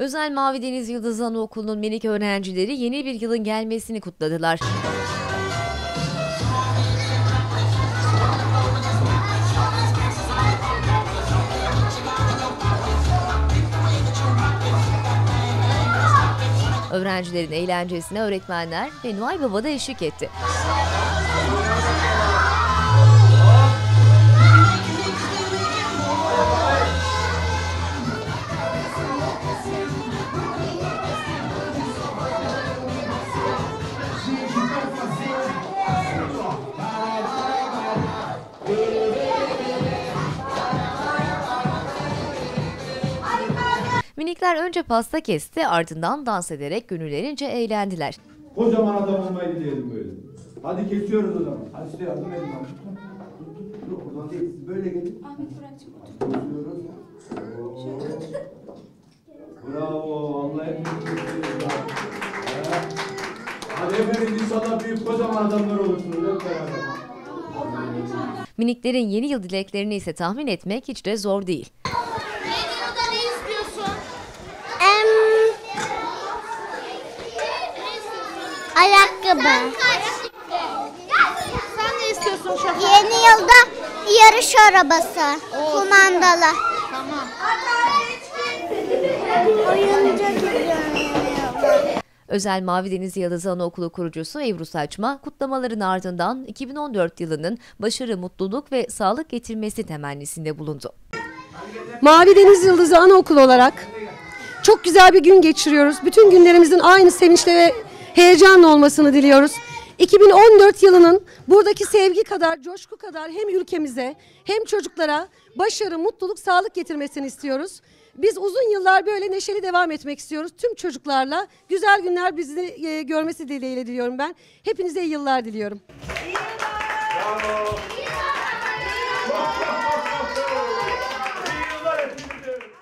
Özel Mavi Deniz Yıldız Anaokulu'nun minik öğrencileri yeni bir yılın gelmesini kutladılar. Öğrencilerin eğlencesine öğretmenler ve Noel Baba da eşlik etti. Minikler önce pasta kesti ardından dans ederek gönüllerince eğlendiler. Kocaman adam olmayı dileyelim böyle. Hadi kesiyoruz o zaman. Hadi size yardım edin. Dur, oradan değil. Siz böyle gelin. Ahmet Burak'cığım otur. Kesiyoruz. Bravo. Kesiyoruz. Hadi hepiniz inşallah büyük kocaman adamlar olursunuz hep beraber. Miniklerin yeni yıl dileklerini ise tahmin etmek hiç de zor değil. Yeni yılda ne istiyorsun? Em, ayakkabı. Sen ne istiyorsun Şafak? Yeni yılda yarış arabası. Kumandalı. Tamam. Oyuncak istiyorum yeni yılda. Özel Mavi Deniz Yıldızı Anaokulu kurucusu Ebru Saçma, kutlamaların ardından 2014 yılının başarı, mutluluk ve sağlık getirmesi temennisinde bulundu. Mavi Deniz Yıldızı Anaokulu olarak çok güzel bir gün geçiriyoruz. Bütün günlerimizin aynı sevinçle ve heyecanla olmasını diliyoruz. 2014 yılının buradaki sevgi kadar, coşku kadar hem ülkemize hem çocuklara başarı, mutluluk, sağlık getirmesini istiyoruz. Biz uzun yıllar böyle neşeli devam etmek istiyoruz. Tüm çocuklarla güzel günler bizi e, görmesi dileğiyle diliyorum ben. Hepinize iyi yıllar diliyorum. Bravo.